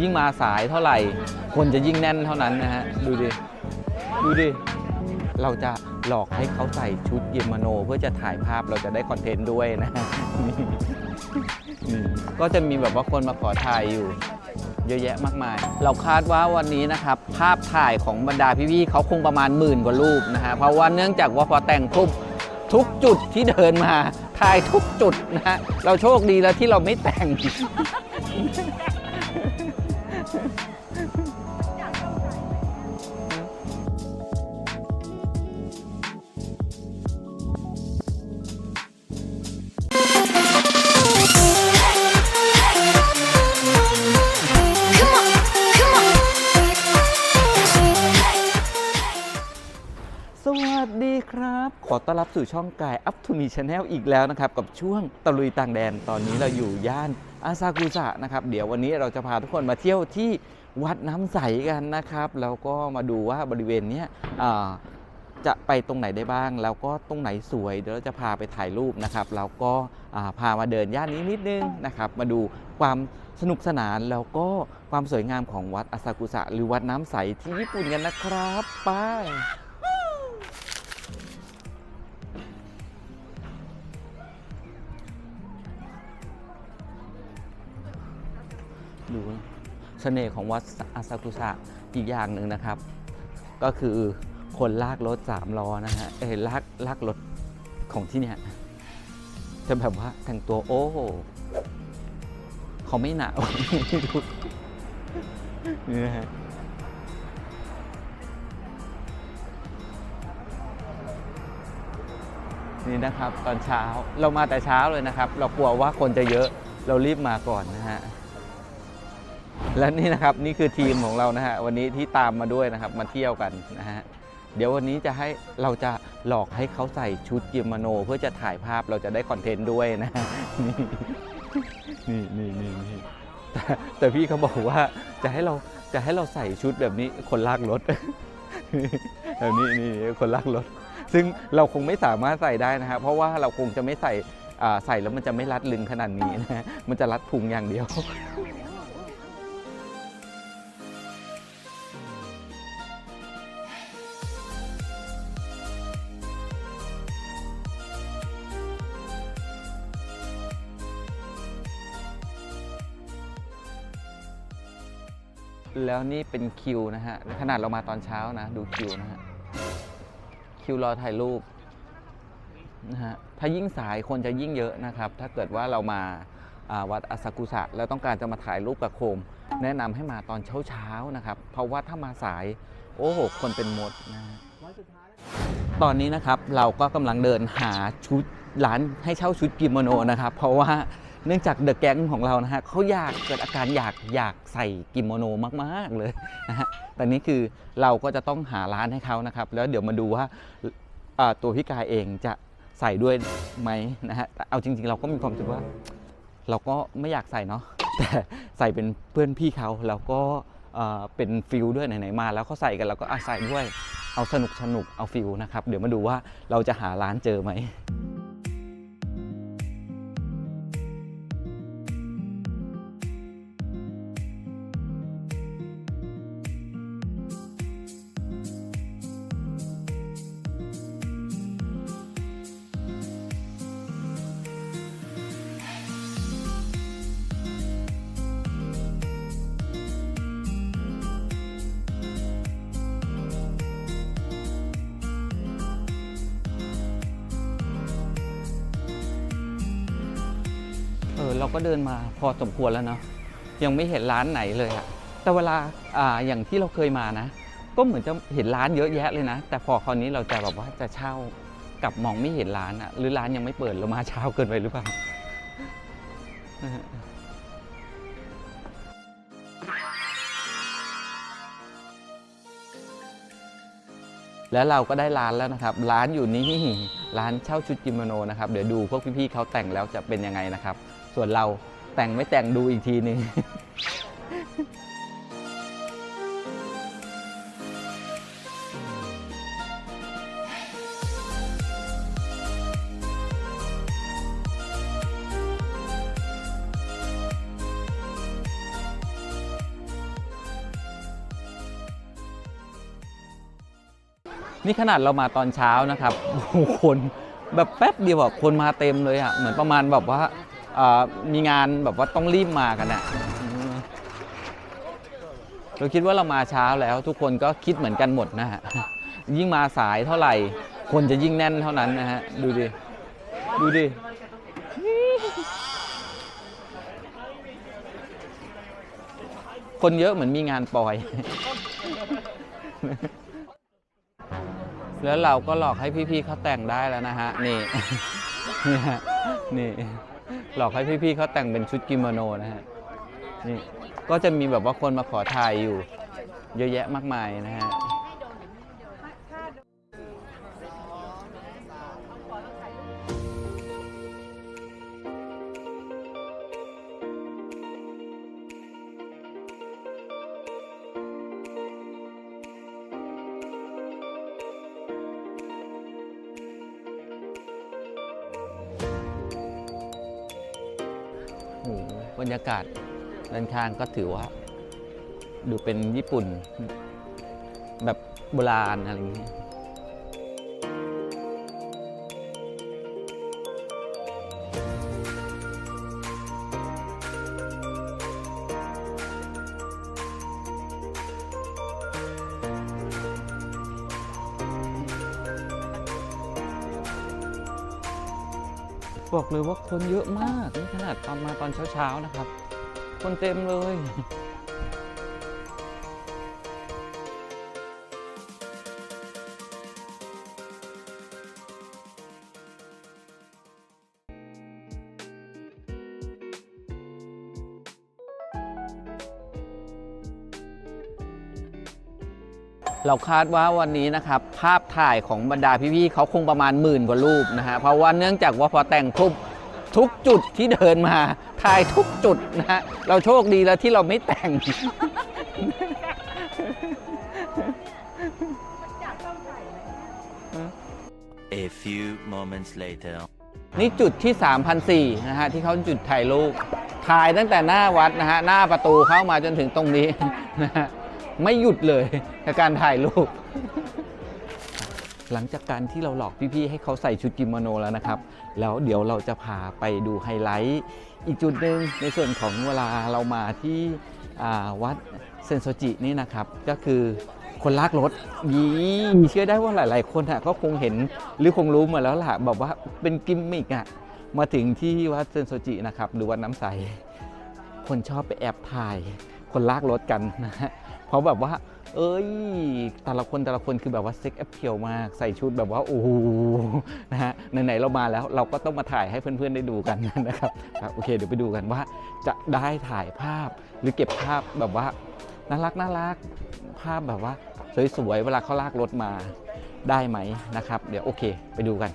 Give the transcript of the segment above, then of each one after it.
ยิ่งมาสายเท่าไหร่ คนจะยิ่งแน่นเท่านั้นนะฮะ ดูดิ ดูดิ เราจะหลอกให้เขาใส่ชุดเยมโน เพื่อจะถ่ายภาพเราจะได้คอนเทนต์ด้วยนะ ก็จะมีแบบว่าคนมาขอถ่ายอยู่ เยอะแยะมากมาย เราคาดว่าวันนี้นะครับ ภาพถ่ายของบรรดาพี่ๆเขาคงประมาณหมื่นกว่ารูปนะฮะ เพราะว่าเนื่องจากว่าพอแต่งปุ๊บทุกจุดที่เดินมาถ่ายทุกจุดนะฮะ เราโชคดีแล้วที่เราไม่แต่ง ต้อนรับสู่ช่องกายอัพทูมีชาแนลอีกแล้วนะครับ กับช่วงตะลุยต่างแดนตอนนี้เราอยู่ย่านอาซากุสะนะครับ เดี๋ยววันนี้เราจะพาทุกคนมาเที่ยวที่วัดน้ำใสกันนะครับ แล้วก็มาดูว่าบริเวณเนี้ยจะไปตรงไหนได้บ้าง แล้วก็ตรงไหนสวย เดี๋ยวเราจะพาไปถ่ายรูปนะครับ แล้วก็พามาเดินย่านนี้นิดนึงนะครับ มาดูความสนุกสนานแล้วก็ความสวยงามของวัดอาซากุสะหรือวัดน้ำใสที่ญี่ปุ่นกันนะครับ ไป เสน่ห์ของวัดอาซากุสะอีกอย่างหนึ่งนะครับ ก็คือคนลากรถสามล้อนะฮะเอ้ยลากลากรถของที่เนี่ยจะแบบว่าแต่งตัวโอ้เขาไม่หนาวดูนี่นะฮะนี่นะครับตอนเช้าเรามาแต่เช้าเลยนะครับ เรากลัวว่าคนจะเยอะเรารีบมาก่อนนะฮะ และนี่นะครับนี่คือทีมของเรานะฮะวันนี้ที่ตามมาด้วยนะครับมาเที่ยวกันนะฮะเดี๋ยววันนี้จะให้เราจะหลอกให้เขาใส่ชุดกิโมโน เพื่อจะถ่ายภาพเราจะได้คอนเทนต์ด้วยนะฮะนี่นี่นี่นี่แต่แต่พี่เขาบอกว่าจะให้เราจะให้เราใส่ชุดแบบนี้คนลากรถแบบนี้นี่นี่คนลากรถ ซึ่งเราคงไม่สามารถใส่ได้นะฮะเพราะว่าเราคงจะไม่ใส่ใส่แล้วมันจะไม่รัดลึงขนาดนี้นะฮะมันจะรัดพุงอย่างเดียว แล้วนี่เป็นคิวนะฮะ ขนาดเรามาตอนเช้านะ ดูคิวนะฮะ คิวรอถ่ายรูปนะฮะ ถ้ายิ่งสายคนจะยิ่งเยอะนะครับ ถ้าเกิดว่าเรามาวัดอาซากุสะแล้วต้องการจะมาถ่ายรูปกับโคม แนะนำให้มาตอนเช้าๆนะครับ เพราะว่าถ้ามาสาย โอ้โห คนเป็นมดนะฮะตอนนี้นะครับเราก็กำลังเดินหาชุดร้านให้เช่าชุดกิโมโนนะครับ เพราะว่า เนื่องจากเดอะแก๊งของเรานะฮะเขาอยากเกิดอาการอยากอยากใส่กิโมโนมาก ๆ เลยนะฮะแต่นี้คือเราก็จะต้องหาร้านให้เขานะครับ แล้วเดี๋ยวมาดูว่าตัวพี่กายเองจะใส่ด้วยไหมนะฮะเอาจริง ๆ เราก็มีความรู้สึกว่า เราก็ไม่อยากใส่เนาะแต่ใส่เป็นเพื่อนพี่เขาแล้วก็เอ่อเป็นฟิลด้วยไหนๆมา แล้วเขาใส่กันเราก็อาใส่ด้วยเอาสนุกสนุกเอาฟิลนะครับ เดี๋ยวมาดูว่าเราจะหาร้านเจอไหม ก็เดินมาพอสมควรแล้วเนาะยังไม่เห็นร้านไหนเลยอะแต่เวลาอ่าอย่างที่เราเคยมานะ ก็เหมือนจะเห็นร้านเยอะแยะเลยนะ แต่พอคราวนี้เราจะแบบว่าจะเช่ากลับมองไม่เห็นร้านอะหรือร้านยังไม่เปิดเรามาเช้าเกินไปหรือเปล่าแล้วเราก็ได้ร้านแล้วนะครับ ร้านอยู่นี่ร้านเช่าชุดกิโมโนนะครับ เดี๋ยวดูพวกพี่ๆเขาแต่งแล้วจะเป็นยังไงนะครับ ส่วนเราแต่งไม่แต่งดูอีกทีนึงนี่ขนาดเรามาตอนเช้านะครับ คนแบบแป๊บเดียวแบบคนมาเต็มเลยอะ่ะ เหมือนประมาณแบบว่า มีงานแบบว่าต้องรีบมากันอะเราคิดว่าเรามาเช้าแล้ว ทุกคนก็คิดเหมือนกันหมดนะฮะยิ่งมาสายเท่าไหร่ คนจะยิ่งแน่นเท่านั้นนะฮะ ดูดิ ดูดิ คนเยอะเหมือนมีงานปล่อย แล้วเราก็หลอกให้พี่ๆเขาแต่งได้แล้วนะฮะ นี่ นี่ นี่ หลอกให้พี่ๆเขาแต่งเป็นชุดกิโมโนนะฮะนี่ก็จะมีแบบว่าคนมาขอถ่ายอยู่ เยอะแยะมากมายนะฮะ บรรยากาศด้านข้างก็ถือว่า ดูเป็นญี่ปุ่น แบบโบราณอะไรอย่างเงี้ย บอกเลยว่าคนเยอะมากนี่ขนาดตอนมาตอนเช้าๆนะครับ คนเต็มเลย เราคาดว่าวันนี้นะครับภาพถ่ายของบรรดาพี่ๆเขาคงประมาณหมื่นกว่ารูปนะฮะเพราะว่าเนื่องจากว่าพอแต่งทุบทุกจุดที่เดินมาถ่ายทุกจุดนะฮะเราโชคดีแล้วที่เราไม่แต่ง A few moments later. นี่จุดที่ 3,004นะฮะที่เขาจุดถ่ายรูปถ่ายตั้งแต่หน้าวัดนะฮะหน้าประตูเข้ามาจนถึงตรงนี้นะฮะ ไม่หยุดเลยกับการถ่ายรูป หลังจากการที่เราหลอกพี่ๆให้เขาใส่ชุดกิโมโนแล้วนะครับ แล้วเดี๋ยวเราจะพาไปดูไฮไลท์อีกจุดหนึ่งในส่วนของเวลาเรามาที่วัดเซนโซจินี่นะครับ ก็คือคนลากรถยีเชื่อได้ว่าหลาย ๆ คนอะก็คงเห็นหรือคงรู้มาแล้วล่ะแบบว่าเป็นกิมมิกอะมาถึงที่วัดเซนโซจินะครับหรือวัดน้ำใส คนชอบไปแอบถ่าย คนลากรถกันนะฮะ เพราะแบบว่า เอ้ย แต่ละคนแต่ละคนคือแบบว่าเซ็กแอปเพียวมากใส่ชุดแบบว่าโอ้โหนะฮะไหนๆเรามาแล้วเราก็ต้องมาถ่ายให้เพื่อนๆได้ดูกันนะครับครับโอเค เดี๋ยวไปดูกันว่าจะได้ถ่ายภาพหรือเก็บภาพแบบว่าน่ารักน่ารักภาพแบบว่าสวยๆเวลาเขาลากรถมาได้ไหมนะครับ เดี๋ยวโอเค ไปดูกัน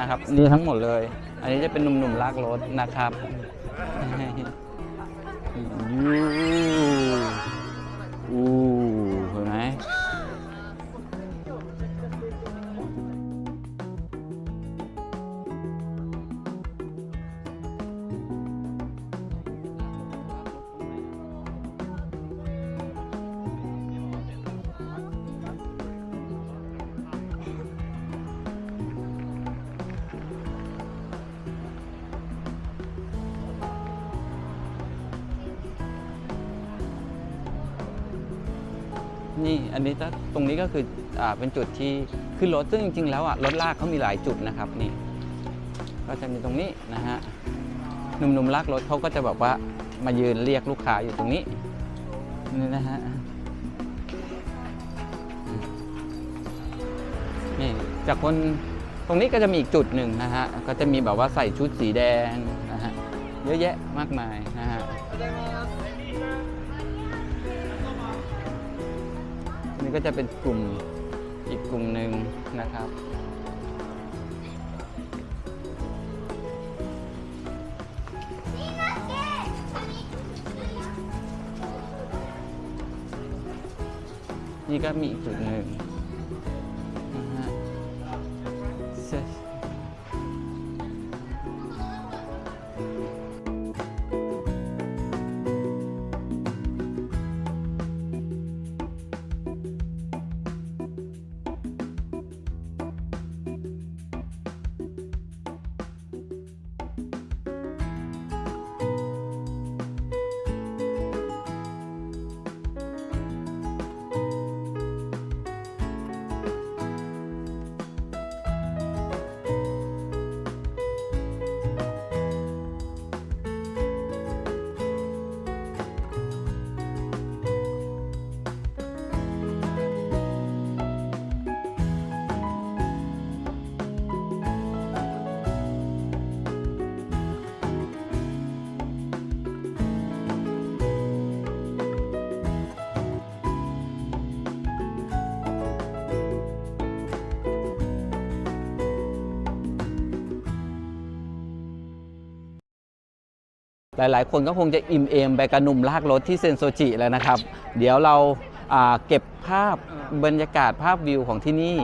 นะครับนี่ทั้งหมดเลย อันนี้จะเป็นหนุ่มๆลากรถนะครับ นี่อันนี้จะตรงนี้ก็คืออ่าเป็นจุดที่ขึ้นรถซึ่งจริง ๆ แล้วอะรถลากเขามีหลายจุดนะครับนี่ ก็จะมีตรงนี้นะฮะหนุ่มๆลากรถเขาก็จะแบบว่ามายืนเรียกลูกค้าอยู่ตรงนี้นี่นะฮะนี่จากคนตรงนี้ก็จะมีอีกจุดหนึ่งนะฮะก็จะมีแบบว่าใส่ชุดสีแดงนะฮะเยอะแยะมากมายนะฮะ ก็จะเป็นกลุ่มอีกกลุ่มหนึ่งนะครับ นี่ก็มีอีกจุดหนึ่ง หลายๆ คนก็คงจะอิ่มเอมไปกับหนุ่มลากรถที่เซนโซจิแล้วนะครับ เดี๋ยวเราเก็บภาพบรรยากาศภาพวิวของที่นี่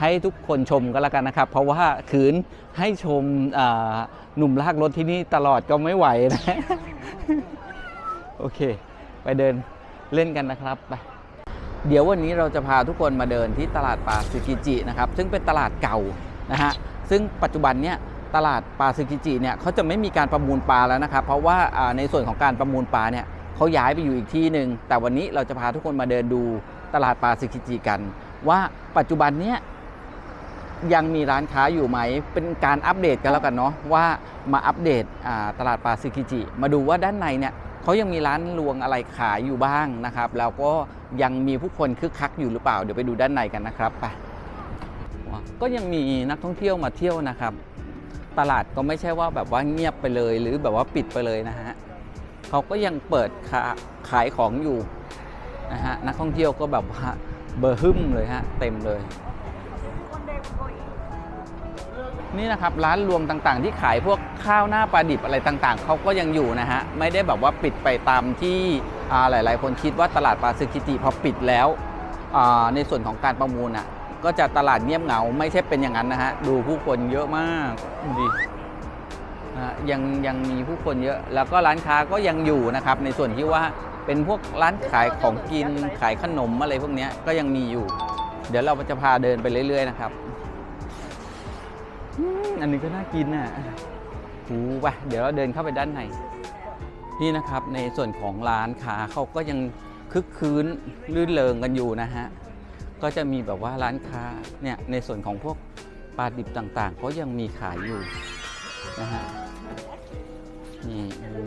ให้ทุกคนชมก็แล้วกันนะครับ เพราะว่าขืนให้ชมหนุ่มลากรถที่นี่ตลอดก็ไม่ไหวนะ โอเค ไปเดินเล่นกันนะครับไปเดี๋ยววันนี้เราจะพาทุกคนมาเดินที่ตลาดปลาซึกิจินะครับ ซึ่งเป็นตลาดเก่านะฮะซึ่งปัจจุบันเนี่ย ตลาดปลาซึกิจิเนี่ยเขาจะไม่มีการประมูลปลาแล้วนะครับ เพราะว่าในส่วนของการประมูลปลาเนี่ยเขาย้ายไปอยู่อีกที่หนึ่งแต่วันนี้เราจะพาทุกคนมาเดินดูตลาดปลาซึกิจิกัน ว่าปัจจุบันเนี่ยยังมีร้านค้าอยู่ไหม เป็นการอัปเดตกันแล้วกันเนาะว่ามาอัปเดตตลาดปลาซึกิจิ มาดูว่าด้านในเนี่ยเขายังมีร้านรวงอะไรขายอยู่บ้างนะครับ แล้วก็ยังมีผู้คนคึกคักอยู่หรือเปล่า เดี๋ยวไปดูด้านในกันนะครับไปก็ยังมีนักท่องเที่ยวมาเที่ยวนะครับ ตลาดก็ไม่ใช่ว่าแบบว่าเงียบไปเลย หรือแบบว่าปิดไปเลยนะฮะเขาก็ยังเปิดขาขายของอยู่นะฮะนักท่องเที่ยวก็แบบว่าเบอร์ฮึ่มเลยฮะเต็มเลย นี่นะครับร้านรวงต่างๆ ที่ขายพวกข้าวหน้าปลาดิบอะไรต่างๆเขาก็ยังอยู่นะฮะไม่ได้แบบว่าปิดไปตามที่หลายๆ คนคิดว่าตลาดปลาซึกิจิพอปิดแล้วในส่วนของการประมูลอะ ก็จะตลาดเงียบเหงา ไม่ใช่เป็นอย่างนั้นนะฮะ ดูผู้คนเยอะมากดูดินะฮะยังยังมีผู้คนเยอะ แล้วก็ร้านค้าก็ยังอยู่นะครับ ในส่วนที่ว่าเป็นพวกร้านขายของกินขายขนมอะไรพวกนี้ก็ยังมีอยู่ เดี๋ยวเราจะพาเดินไปเรื่อย ๆ นะครับอันนี้ก็น่ากินน่ะหูไปเดี๋ยวเราเดินเข้าไปด้านในนี่นะครับในส่วนของร้านค้าเขาก็ยังคึกคืนลื่นเริงกันอยู่นะฮะ ก็จะมีแบบว่าร้านค้าเนี่ยในส่วนของพวกปลาดิบต่างๆ ก็ยังมีขายอยู่นะฮะนี่โอ้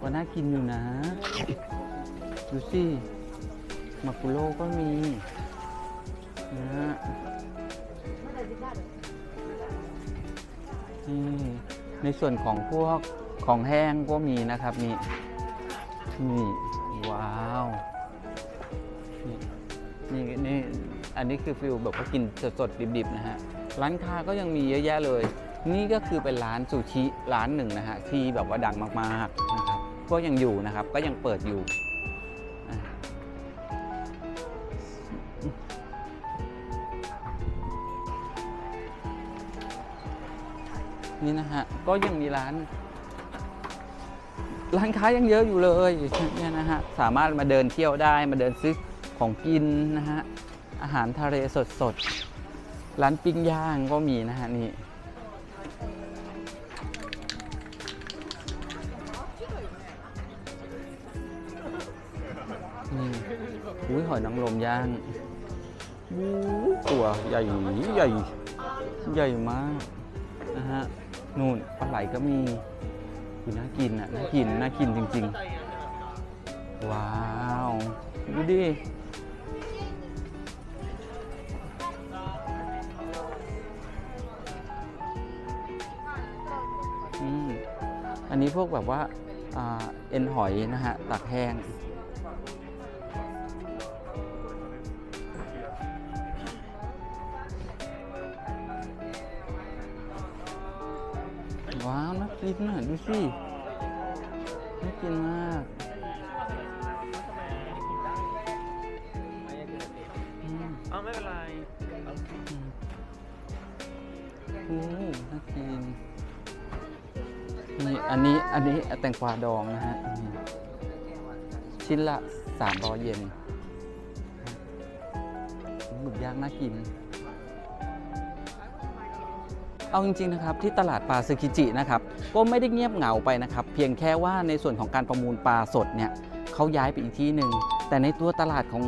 ก็น่ากินอยู่นะ ดูสิมากุโร่ก็มีนะฮะนี่ในส่วนของพวกของแห้งก็มีนะครับนี่นี่ว้า อันนี้คือฟิลแบบว่ากินสดๆดิบๆนะฮะ ร้านค้าก็ยังมีเยอะแยะเลย นี่ก็คือเป็นร้านซูชิร้านหนึ่งนะฮะที่แบบว่าดังมากๆนะครับ ก็ยังอยู่นะครับ ก็ยังเปิดอยู่ นี่นะฮะ ก็ยังมีร้านร้านค้ายังเยอะอยู่เลยเนี่ยนะฮะ สามารถมาเดินเที่ยวได้มาเดินซื้อของกินนะฮะ อาหารทะเลสดๆร้านปิ้งย่างก็มีนะฮะนี่นี่อุ้ยหอยนางรมย่างตัวใหญ่ใหญ่ใหญ่มากนะฮะนู่นปลาไหลก็มีคือน่ากินอะน่ากินน่ากินจริง ๆ ว้าว ดูดิ มอันอันนี้พวกแบบว่าอ่าเอ็นหอยนะฮะตักแห้ง ว้าวน่ากินน่ะดูสิน่ากินมากอืมเอาไม่เป็นไรโอ้น่ากิน นี่อันนี้อันนี้แตงกวาดองนะฮะชิ้นละ300เยนหมึกย่างน่ากิน เอาจริงๆนะครับที่ตลาดปลาซึกิจินะครับก็ไม่ได้เงียบเหงาไปนะครับ เพียงแค่ว่าในส่วนของการประมูลปลาสดเนี่ยเขาย้ายไปอีกที่หนึ่ง แต่ในตัวตลาดของ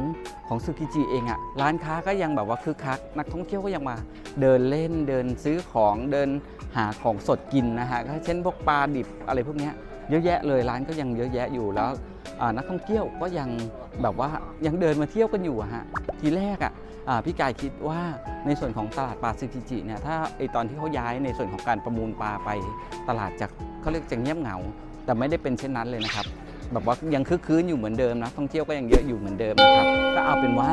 ของซึกิจิเองอะร้านค้าก็ยังแบบว่าคึกคัก นักท่องเที่ยวก็ยังมาเดินเล่นเดินซื้อของเดินหาของสดกินนะฮะก็เช่นพวกปลาดิบอะไรพวกนี้เยอะแยะเลยร้านก็ยังเยอะแยะอยู่แล้วนักท่องเที่ยวก็ยังแบบว่ายังเดินมาเที่ยวกันอยู่ฮะทีแรกอะอ่าพี่กายคิดว่าในส่วนของตลาดปลาซึกิจิเนี่ยถ้าไอตอนที่เขาย้ายในส่วนของการประมูลปลาไปตลาดจากเขาเรียกจะเงียบเหงา แต่ไม่ได้เป็นเช่นนั้นเลยนะครับ แบบว่ายังคึกคืนอยู่เหมือนเดิมนะท่องเที่ยวก็ยังเยอะอยู่เหมือนเดิมนะครับก็เอาเป็นว่า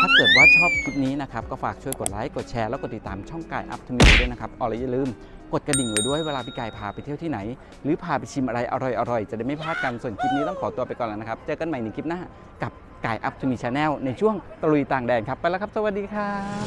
ถ้าเกิดว่าชอบคลิปนี้นะครับก็ฝากช่วยกดไลค์กดแชร์แล้วกดติดตามช่องกายอัพทูมีด้วยนะครับอ๋อแล้วอย่าลืมกดกระดิ่งไว้ด้วยเวลาพี่กายพาไปเที่ยวที่ไหน หรือพาไปชิมอะไรอร่อยๆจะได้ไม่พลาดกันส่วนคลิปนี้ต้องขอตัวไปก่อนแล้วนะครับเจอกันใหม่ในคลิปหน้ากับกายอัพทูมีชาแนลในช่วงตะลุยต่างแดนครับไปแล้วครับ สวัสดีครับ